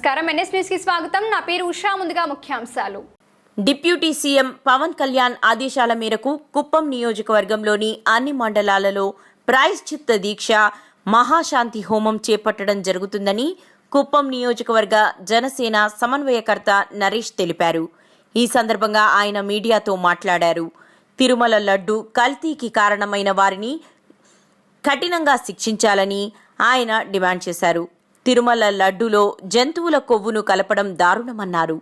నమస్కారం. ఎన్ఎస్ న్యూస్కి స్వాగతం. నా పేరు ఉషా. ముందుగా ముఖ్యాంశాలు. డిప్యూటీ సీఎం పవన్ కళ్యాణ్ ఆదేశాల మేరకు కుప్పం నియోజకవర్గంలోని అన్ని మండలాలలో ప్రాయశ్చిత్త దీక్ష మహాశాంతి హోమం చేపట్టడం జరుగుతుందని కుప్పం నియోజకవర్గ జనసేన సమన్వయకర్త నరేష్ తెలిపారు. ఈ సందర్భంగా ఆయన మీడియాతో మాట్లాడారు. తిరుమల లడ్డు కల్తీకి కారణమైన వారిని కఠినంగా శిక్షించాలని ఆయన డిమాండ్ చేశారు. తిరుమల లడ్డులో జంతువుల కొవ్వును కలపడం దారుణమన్నారు.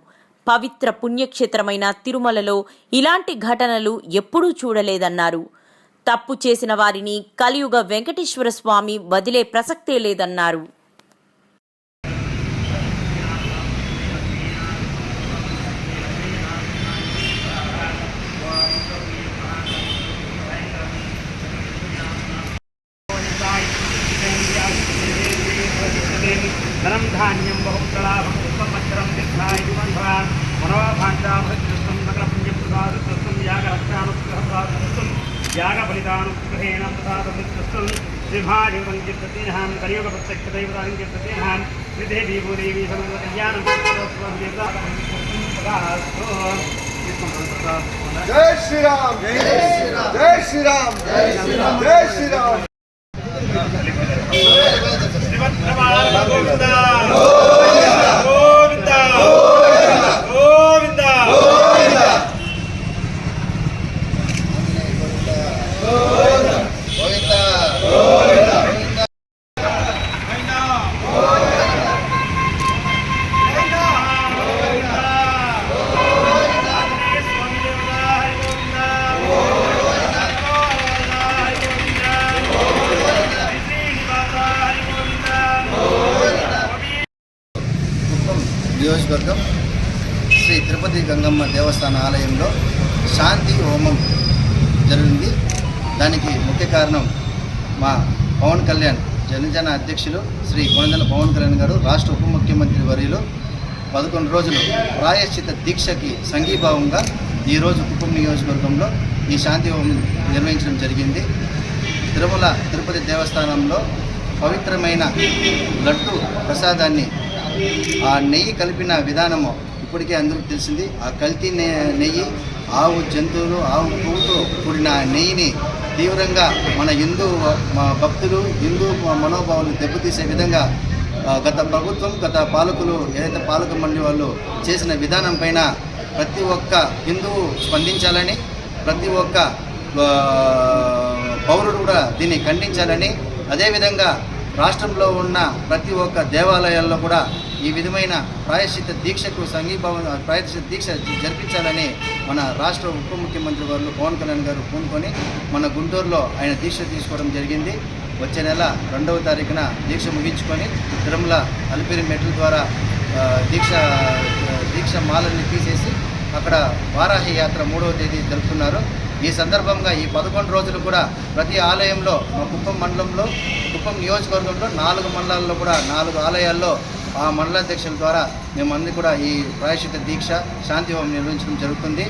పవిత్ర పుణ్యక్షేత్రమైన తిరుమలలో ఇలాంటి ఘటనలు ఎప్పుడూ చూడలేదన్నారు. తప్పు చేసిన వారిని కలియుగ వెంకటేశ్వర స్వామి వదిలే ప్రసక్తే లేదన్నారు. धनम धान्यम बहु प्रलाभं पुष्पमक्षरं दीर्घायुमन्धरान् मनोभाण्डाभृत्कृष्णं सकलपुण्यप्रसादकृष्णं यागरक्षानुग्रहप्रसादकृष्णं यागफलितानुग्रहेण प्रसादकृष्णं सिंहायुवङ्किप्रतिहान् कलियुगप्रत्यक्षदैवताङ्किप्रतिहान् त्रिदेवीभूदेवी समकल्याणं जय श्री राम जय श्री राम जय श्री राम जय श्री राम నియోజకవర్గం శ్రీ తిరుపతి గంగమ్మ దేవస్థాన ఆలయంలో శాంతి హోమం జరిగింది. దానికి ముఖ్య కారణం మా పవన్ కళ్యాణ్ జనజన అధ్యక్షులు శ్రీ కొనందల పవన్ కళ్యాణ్ గారు రాష్ట్ర ఉప ముఖ్యమంత్రి వర్యులు. పదకొండు రోజులు ప్రాయశ్చిత దీక్షకి సంఘీభావంగా ఈరోజు కుటుంబ నియోజకవర్గంలో ఈ శాంతి హోమం నిర్వహించడం జరిగింది. తిరుమల తిరుపతి దేవస్థానంలో పవిత్రమైన లడ్డు ప్రసాదాన్ని ఆ నెయ్యి కలిపిన విధానము ఇప్పటికే అందరికీ తెలిసింది. ఆ కల్తీ నె- నెయ్యి ఆవు జంతువులు ఆవు పువ్వుతో కూడిన నెయ్యిని తీవ్రంగా మన హిందూ మా భక్తులు హిందూ మనోభావాలు దెబ్బతీసే విధంగా గత ప్రభుత్వం గత పాలకులు ఏదైతే పాలక మండలి వాళ్ళు చేసిన విధానం పైన ప్రతి ఒక్క హిందువు స్పందించాలని ప్రతి ఒక్క పౌరుడు కూడా దీన్ని ఖండించాలని అదేవిధంగా రాష్ట్రంలో ఉన్న ప్రతి ఒక్క దేవాలయాల్లో కూడా ఈ విధమైన ప్రాయశ్చిత దీక్షకు సంఘీభావం ప్రాయశ్చిత దీక్ష జరిపించాలని మన రాష్ట్ర ఉప ముఖ్యమంత్రి వారు పవన్ కళ్యాణ్ గారు పూనుకొని మన గుంటూరులో ఆయన దీక్ష తీసుకోవడం జరిగింది. వచ్చే నెల రెండవ తారీఖున దీక్ష ముగించుకొని తిరుమల అలిపిరి మెట్ల ద్వారా దీక్ష దీక్ష మాలని తీసేసి అక్కడ వారాహి యాత్ర మూడవ తేదీ జరుపుతున్నారు. ఈ సందర్భంగా ఈ పదకొండు రోజులు కూడా ప్రతి ఆలయంలో మా కుప్పం మండలంలో కుప్పం నియోజకవర్గంలో నాలుగు మండలాల్లో కూడా నాలుగు ఆలయాల్లో ఆ మండలాధ్యక్షుల ద్వారా మేమందరి కూడా ఈ ప్రాయశ్చిత దీక్ష శాంతి హోమం నిర్వహించడం జరుగుతుంది.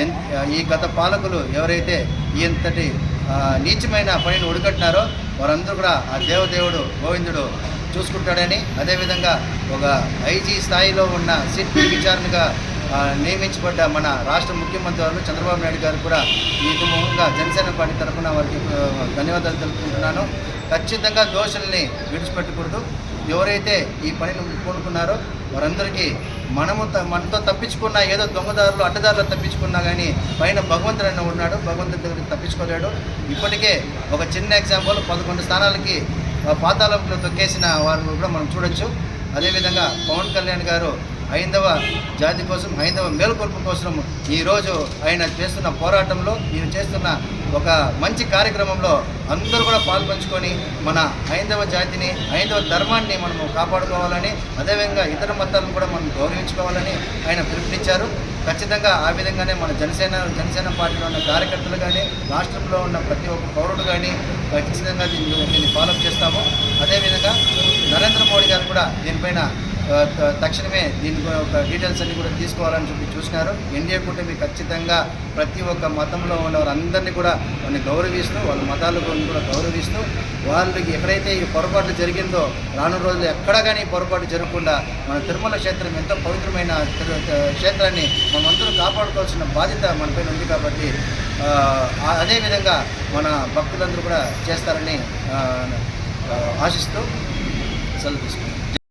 ఎన్- ఈ గత పాలకులు ఎవరైతే ఇంతటి నీచమైన పనిని ఒడిగట్టినారో వారందరూ కూడా ఆ దేవదేవుడు గోవిందుడు చూసుకుంటాడని అదేవిధంగా ఒక ఐజీ స్థాయిలో ఉన్న సిట్ విచారణగా నియమించబడ్డ మన రాష్ట్ర ముఖ్యమంత్రి వారు చంద్రబాబు నాయుడు గారు కూడా ఈ ముఖంగా జనసేన పార్టీ తరఫున వారికి ధన్యవాదాలు తెలుపుకుంటున్నాను. ఖచ్చితంగా దోషుల్ని విడిచిపెట్టకూడదు. ఎవరైతే ఈ పనిని కోరుకున్నారో వారందరికీ మనము మనతో తప్పించుకున్న ఏదో దొంగదారులు అడ్డదారులు తప్పించుకున్నా కానీ పైన భగవంతుడు అన్న ఉన్నాడు. భగవంతుడి దగ్గర తప్పించుకోలేడు. ఇప్పటికే ఒక చిన్న ఎగ్జాంపుల్ పదకొండు స్థానాలకి ఆ, పాతాళంలో తొక్కేసిన వారు కూడా మనం చూడొచ్చు. అదేవిధంగా పవన్ కళ్యాణ్ గారు హైందవ జాతి కోసం హైందవ మేలుకొల్పు కోసం ఈరోజు ఆయన చేస్తున్న పోరాటంలో ఈయన చేస్తున్న ఒక మంచి కార్యక్రమంలో అందరూ కూడా పాల్పంచుకొని మన హైందవ జాతిని హైందవ ధర్మాన్ని మనము కాపాడుకోవాలని అదేవిధంగా ఇతర మతాలను కూడా మనం గౌరవించుకోవాలని ఆయన పిలుపునిచ్చారు. ఖచ్చితంగా ఆ విధంగానే మన జనసేన జనసేన పార్టీలో ఉన్న కార్యకర్తలు కానీ రాష్ట్రంలో ఉన్న ప్రతి ఒక్క పౌరుడు కానీ ఖచ్చితంగా దీన్ని దీన్ని ఫాలో చేస్తాము. అదేవిధంగా నరేంద్ర మోడీ గారు కూడా దీనిపైన తక్షణమే దీని ఒక డీటెయిల్స్ అన్ని కూడా తీసుకోవాలని చెప్పి చూసినారు. ఎన్డీఏ కూటమి ఖచ్చితంగా ప్రతి ఒక్క మతంలో ఉన్న వారందరినీ కూడా వాళ్ళని గౌరవిస్తూ వాళ్ళ మతాలు కూడా గౌరవిస్తూ వాళ్ళకి ఎక్కడైతే ఈ పొరపాటు జరిగిందో రాను రోజులు ఎక్కడ కానీ పొరపాటు జరగకుండా మన తిరుమల క్షేత్రం ఎంతో పవిత్రమైన క్షేత్రాన్ని మనమందరూ కాపాడుకోవాల్సిన బాధ్యత మనపైన ఉంది కాబట్టి అదేవిధంగా మన భక్తులందరూ కూడా చేస్తారని ఆశిస్తూ సెలవు తీసుకుంటాం